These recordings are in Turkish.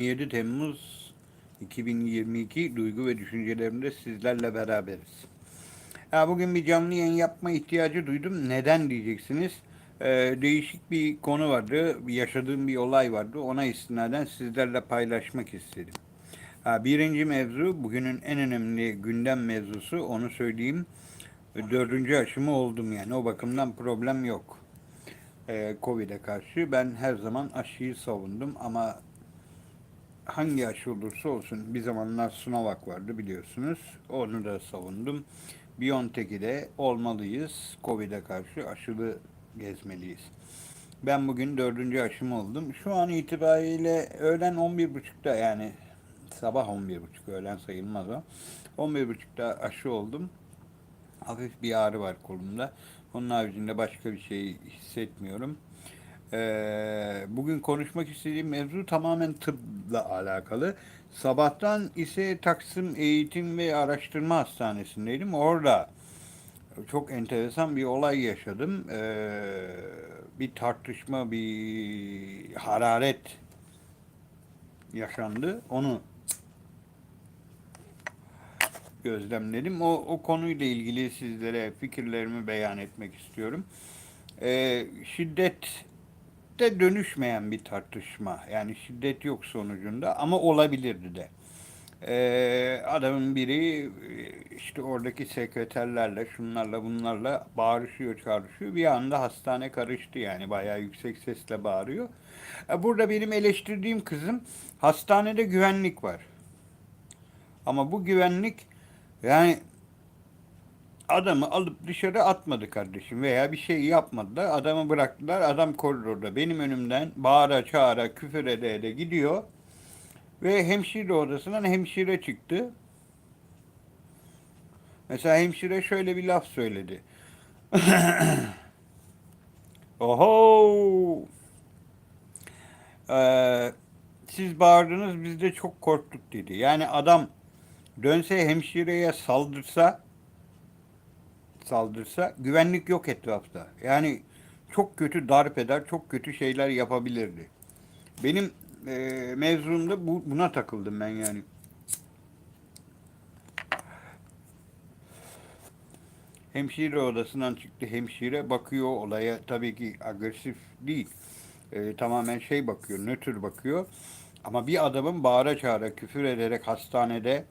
7 Temmuz 2022 duygu ve düşüncelerimde sizlerle beraberiz. Ya bugün bir canlı yayın yapma ihtiyacı duydum. Neden diyeceksiniz? Ee, değişik bir konu vardı. Yaşadığım bir olay vardı. Ona istinaden sizlerle paylaşmak istedim. Ha, birinci mevzu, bugünün en önemli gündem mevzusu, onu söyleyeyim. Dördüncü aşımı oldum yani. O bakımdan problem yok. Ee, Covid'e karşı ben her zaman aşıyı savundum ama hangi aşı olursa olsun bir zamanlar Sinovac vardı biliyorsunuz. Onu da savundum. BioNTech'i de olmalıyız. Covid'e karşı aşılı gezmeliyiz. Ben bugün dördüncü aşım oldum. Şu an itibariyle öğlen 11.30'da yani sabah 11.30 öğlen sayılmaz o. 11.30'da aşı oldum. Hafif bir ağrı var kolumda. Onun haricinde başka bir şey hissetmiyorum. Ee, bugün konuşmak istediğim mevzu tamamen tıpla alakalı. Sabahtan ise Taksim Eğitim ve Araştırma Hastanesi'ndeydim. Orada çok enteresan bir olay yaşadım. Ee, bir tartışma, bir hararet yaşandı. Onu gözlemledim. O, o konuyla ilgili sizlere fikirlerimi beyan etmek istiyorum. Ee, şiddet de dönüşmeyen bir tartışma. Yani şiddet yok sonucunda ama olabilirdi de. Ee, adamın biri işte oradaki sekreterlerle, şunlarla bunlarla bağırışıyor, çağrışıyor. Bir anda hastane karıştı yani bayağı yüksek sesle bağırıyor. Ee, Burada benim eleştirdiğim kızım hastanede güvenlik var. Ama bu güvenlik yani adamı alıp dışarı atmadı kardeşim veya bir şey yapmadılar. Adamı bıraktılar. Adam koridorda benim önümden bağıra çağıra küfür ede ede gidiyor. Ve hemşire odasından hemşire çıktı. Mesela hemşire şöyle bir laf söyledi. Oho! Ee, siz bağırdınız biz de çok korktuk dedi. Yani adam dönse hemşireye saldırsa saldırsa güvenlik yok etrafta. Yani çok kötü darp eder, çok kötü şeyler yapabilirdi. Benim e, mevzumda bu, buna takıldım ben yani. Hemşire odasından çıktı. Hemşire bakıyor olaya tabii ki agresif değil. E, tamamen şey bakıyor, nötr bakıyor. Ama bir adamın bağıra çağıra küfür ederek hastanede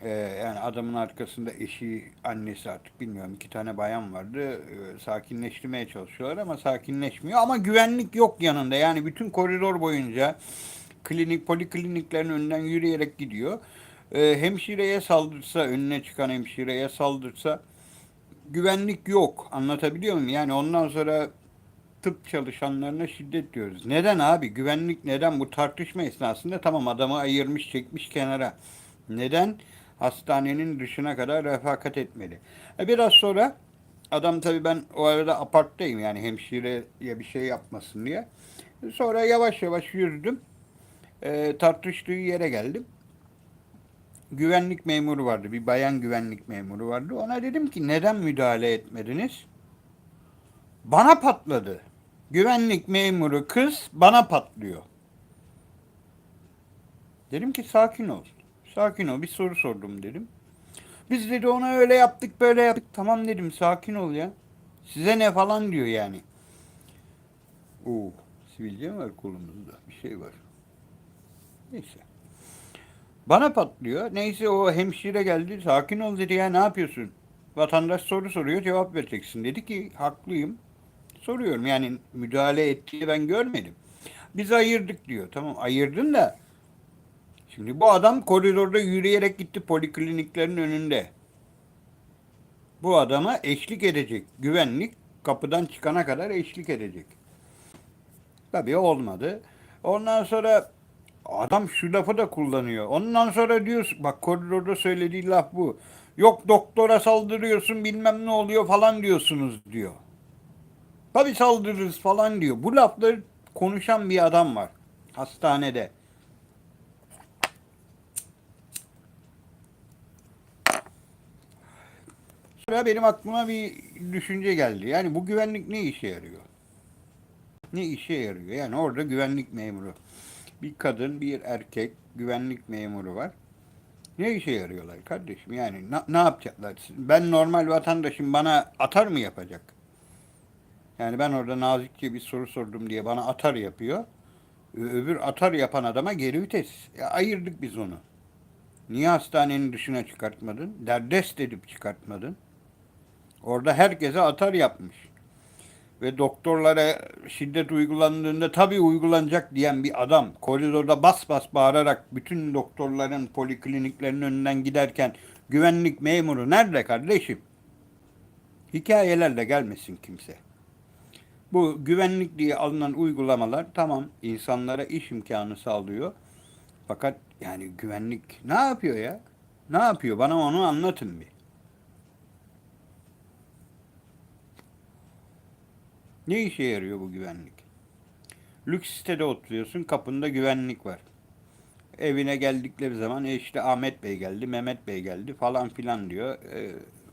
ee, yani adamın arkasında eşi, annesi artık bilmiyorum iki tane bayan vardı. Ee, sakinleştirmeye çalışıyorlar ama sakinleşmiyor. Ama güvenlik yok yanında. Yani bütün koridor boyunca klinik, polikliniklerin önünden yürüyerek gidiyor. Ee, hemşireye saldırsa, önüne çıkan hemşireye saldırsa güvenlik yok. Anlatabiliyor muyum? Yani ondan sonra tıp çalışanlarına şiddet diyoruz. Neden abi? Güvenlik neden? Bu tartışma esnasında tamam adamı ayırmış, çekmiş kenara. Neden? Hastanenin dışına kadar refakat etmeli. E biraz sonra adam tabii ben o arada aparttayım yani hemşireye bir şey yapmasın diye. Sonra yavaş yavaş yürüdüm. E, tartıştığı yere geldim. Güvenlik memuru vardı. Bir bayan güvenlik memuru vardı. Ona dedim ki neden müdahale etmediniz? Bana patladı. Güvenlik memuru kız bana patlıyor. Dedim ki sakin ol. Sakin ol bir soru sordum dedim. Biz dedi ona öyle yaptık böyle yaptık. Tamam dedim sakin ol ya. Size ne falan diyor yani. Oo, sivilce var kolumuzda? Bir şey var. Neyse. Bana patlıyor. Neyse o hemşire geldi. Sakin ol dedi ya ne yapıyorsun? Vatandaş soru soruyor cevap vereceksin. Dedi ki haklıyım. Soruyorum yani müdahale ettiğini ben görmedim. Biz ayırdık diyor. Tamam ayırdın da Şimdi bu adam koridorda yürüyerek gitti polikliniklerin önünde. Bu adama eşlik edecek. Güvenlik kapıdan çıkana kadar eşlik edecek. Tabii olmadı. Ondan sonra adam şu lafı da kullanıyor. Ondan sonra diyor bak koridorda söylediği laf bu. Yok doktora saldırıyorsun bilmem ne oluyor falan diyorsunuz diyor. Tabii saldırırız falan diyor. Bu lafları konuşan bir adam var hastanede. Sonra benim aklıma bir düşünce geldi. Yani bu güvenlik ne işe yarıyor? Ne işe yarıyor? Yani orada güvenlik memuru. Bir kadın, bir erkek güvenlik memuru var. Ne işe yarıyorlar kardeşim? Yani na- ne yapacaklar? Ben normal vatandaşım bana atar mı yapacak? Yani ben orada nazikçe bir soru sordum diye bana atar yapıyor. Öbür atar yapan adama geri vites. Ya ayırdık biz onu. Niye hastanenin dışına çıkartmadın? Derdest edip çıkartmadın. Orada herkese atar yapmış. Ve doktorlara şiddet uygulandığında tabii uygulanacak diyen bir adam koridorda bas bas bağırarak bütün doktorların polikliniklerin önünden giderken güvenlik memuru nerede kardeşim? Hikayelerle gelmesin kimse. Bu güvenlik diye alınan uygulamalar tamam insanlara iş imkanı sağlıyor. Fakat yani güvenlik ne yapıyor ya? Ne yapıyor? Bana onu anlatın bir. Ne işe yarıyor bu güvenlik? Lüks sitede oturuyorsun, kapında güvenlik var. Evine geldikleri zaman e işte Ahmet Bey geldi, Mehmet Bey geldi falan filan diyor. E,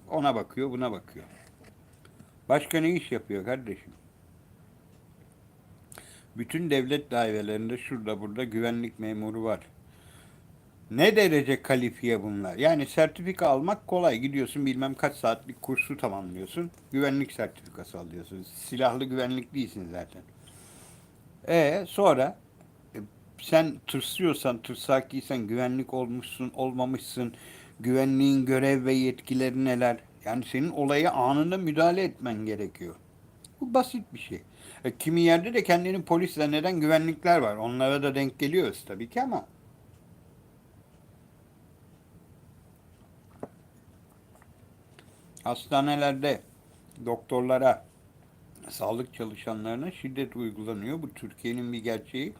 ona bakıyor, buna bakıyor. Başka ne iş yapıyor kardeşim? Bütün devlet dairelerinde şurada burada güvenlik memuru var. Ne derece kalifiye bunlar? Yani sertifika almak kolay. Gidiyorsun bilmem kaç saatlik kursu tamamlıyorsun. Güvenlik sertifikası alıyorsun. Silahlı güvenlik değilsin zaten. E sonra e, sen tırsıyorsan, tırsakiysen güvenlik olmuşsun, olmamışsın. Güvenliğin görev ve yetkileri neler? Yani senin olaya anında müdahale etmen gerekiyor. Bu basit bir şey. E, kimi yerde de kendini polis zanneden güvenlikler var. Onlara da denk geliyoruz tabii ki ama hastanelerde doktorlara, sağlık çalışanlarına şiddet uygulanıyor. Bu Türkiye'nin bir gerçeği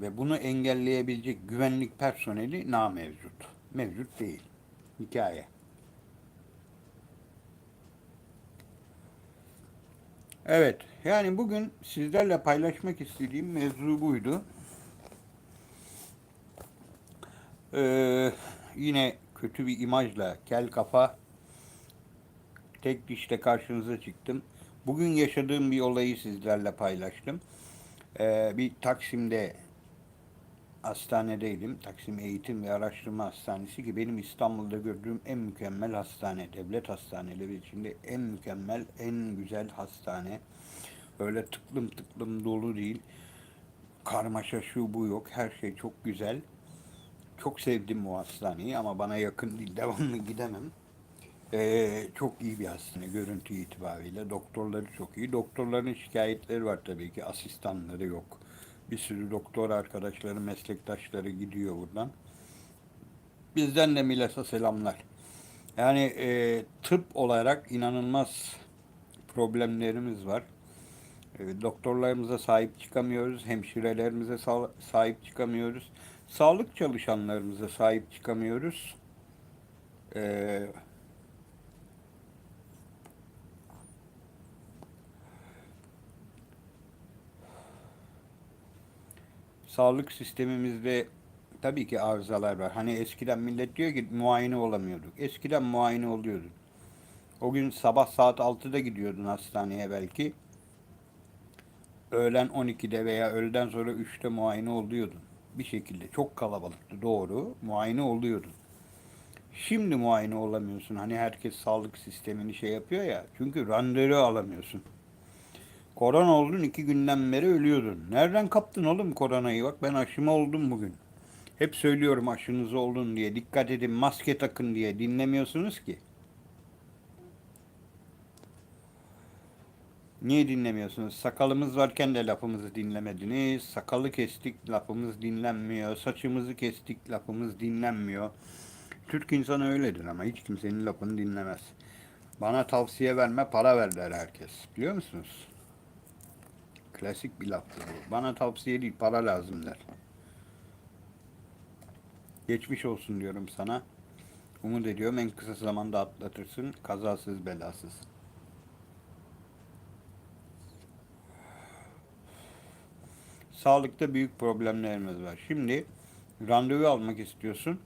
ve bunu engelleyebilecek güvenlik personeli na mevcut. Mevcut değil. Hikaye. Evet, yani bugün sizlerle paylaşmak istediğim mevzu buydu. Ee, yine kötü bir imajla kel kafa tek dişle karşınıza çıktım. Bugün yaşadığım bir olayı sizlerle paylaştım. Ee, bir Taksim'de hastanedeydim. Taksim Eğitim ve Araştırma Hastanesi ki benim İstanbul'da gördüğüm en mükemmel hastane. Devlet hastaneleri içinde en mükemmel, en güzel hastane. Öyle tıklım tıklım dolu değil. Karmaşa şu bu yok. Her şey çok güzel. Çok sevdim bu hastaneyi ama bana yakın değil. Devamlı gidemem. Ee, çok iyi bir hastane görüntü itibariyle. Doktorları çok iyi. Doktorların şikayetleri var tabii ki. Asistanları yok. Bir sürü doktor arkadaşları, meslektaşları gidiyor buradan. Bizden de millete selamlar. Yani e, tıp olarak inanılmaz problemlerimiz var. E, doktorlarımıza sahip çıkamıyoruz, hemşirelerimize sa- sahip çıkamıyoruz, sağlık çalışanlarımıza sahip çıkamıyoruz. E, sağlık sistemimizde tabii ki arızalar var. Hani eskiden millet diyor ki muayene olamıyorduk. Eskiden muayene oluyorduk. O gün sabah saat 6'da gidiyordun hastaneye belki. Öğlen 12'de veya öğleden sonra 3'te muayene oluyordun. Bir şekilde çok kalabalıktı doğru. Muayene oluyordun. Şimdi muayene olamıyorsun. Hani herkes sağlık sistemini şey yapıyor ya. Çünkü randevu alamıyorsun. Korona oldun iki günden beri ölüyordun. Nereden kaptın oğlum koronayı? Bak ben aşımı oldum bugün. Hep söylüyorum aşınız oldun diye. Dikkat edin maske takın diye. Dinlemiyorsunuz ki. Niye dinlemiyorsunuz? Sakalımız varken de lafımızı dinlemediniz. Sakalı kestik lafımız dinlenmiyor. Saçımızı kestik lafımız dinlenmiyor. Türk insanı öyledir ama hiç kimsenin lafını dinlemez. Bana tavsiye verme para ver der herkes. Biliyor musunuz? Klasik bir laftır bu. Bana tavsiye değil para lazım der. Geçmiş olsun diyorum sana. Umut ediyorum en kısa zamanda atlatırsın. Kazasız belasız. Sağlıkta büyük problemlerimiz var. Şimdi randevu almak istiyorsun.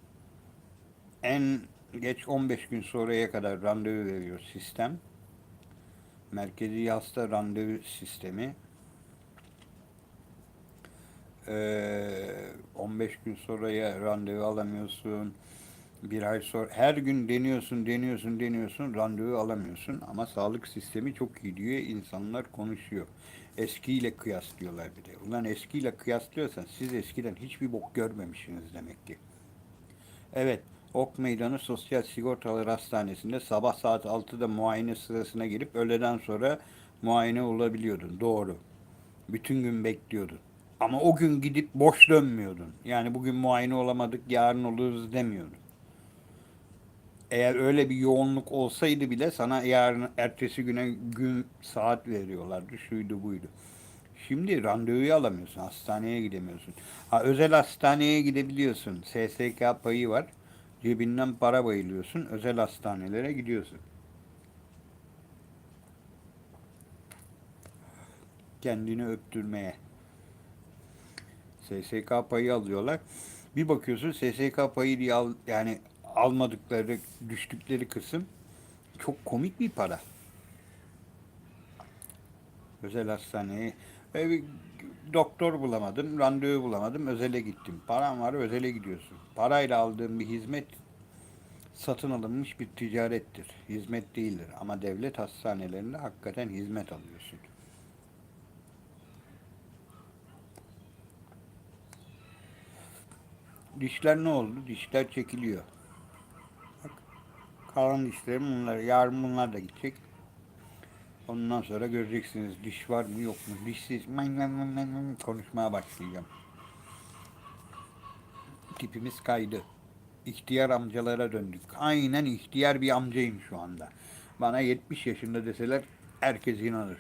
En geç 15 gün sonraya kadar randevu veriyor sistem. Merkezi hasta randevu sistemi. Ee, 15 gün sonraya randevu alamıyorsun. Bir ay sonra her gün deniyorsun, deniyorsun, deniyorsun, randevu alamıyorsun. Ama sağlık sistemi çok iyi diyor. İnsanlar konuşuyor. Eskiyle kıyaslıyorlar bir de. Ulan eskiyle kıyaslıyorsan siz eskiden hiçbir bok görmemişsiniz demek ki. Evet, Ok Meydanı Sosyal Sigortalar Hastanesi'nde sabah saat 6'da muayene sırasına girip öğleden sonra muayene olabiliyordun. Doğru. Bütün gün bekliyordun. Ama o gün gidip boş dönmüyordun. Yani bugün muayene olamadık, yarın oluruz demiyordun. Eğer öyle bir yoğunluk olsaydı bile sana yarın ertesi güne gün saat veriyorlardı. Şuydu buydu. Şimdi randevuyu alamıyorsun. Hastaneye gidemiyorsun. Ha, özel hastaneye gidebiliyorsun. SSK payı var. Cebinden para bayılıyorsun. Özel hastanelere gidiyorsun. Kendini öptürmeye. SSK payı alıyorlar. Bir bakıyorsun SSK payı diye al, yani almadıkları, düştükleri kısım çok komik bir para. Özel hastaneye e, doktor bulamadım, randevu bulamadım, özele gittim. Param var, özele gidiyorsun. Parayla aldığın bir hizmet satın alınmış bir ticarettir. Hizmet değildir. Ama devlet hastanelerinde hakikaten hizmet alıyorsun. Dişler ne oldu? Dişler çekiliyor. Bak, kalan dişlerim bunlar. Yarın bunlar da gidecek. Ondan sonra göreceksiniz diş var mı yok mu? Dişsiz men men konuşmaya başlayacağım. Tipimiz kaydı. İhtiyar amcalara döndük. Aynen ihtiyar bir amcayım şu anda. Bana 70 yaşında deseler herkes inanır.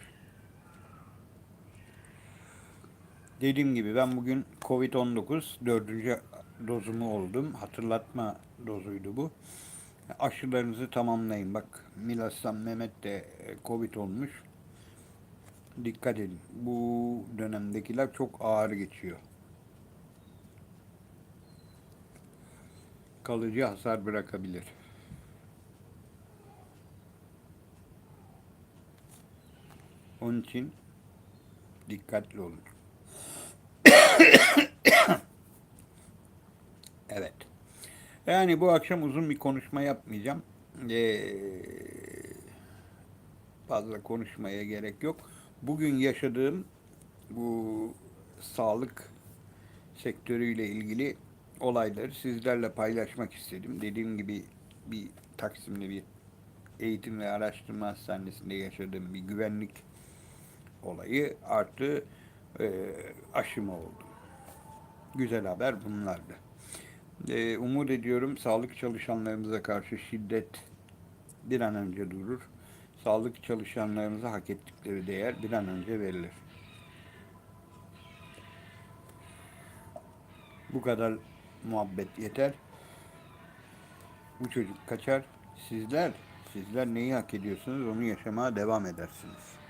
Dediğim gibi ben bugün Covid-19 dördüncü dozumu oldum. Hatırlatma dozuydu bu. Aşılarınızı tamamlayın. Bak Milas'tan Mehmet de e, Covid olmuş. Dikkat edin. Bu dönemdekiler çok ağır geçiyor. Kalıcı hasar bırakabilir. Onun için dikkatli olun. Evet. Yani bu akşam uzun bir konuşma yapmayacağım. Ee, fazla konuşmaya gerek yok. Bugün yaşadığım bu sağlık sektörüyle ilgili olayları sizlerle paylaşmak istedim. Dediğim gibi bir Taksim'de bir eğitim ve araştırma hastanesinde yaşadığım bir güvenlik olayı artı e, aşımı oldu. Güzel haber bunlardı. E, umut ediyorum sağlık çalışanlarımıza karşı şiddet bir an önce durur. Sağlık çalışanlarımıza hak ettikleri değer bir an önce verilir. Bu kadar muhabbet yeter. Bu çocuk kaçar. Sizler, sizler neyi hak ediyorsunuz onu yaşamaya devam edersiniz.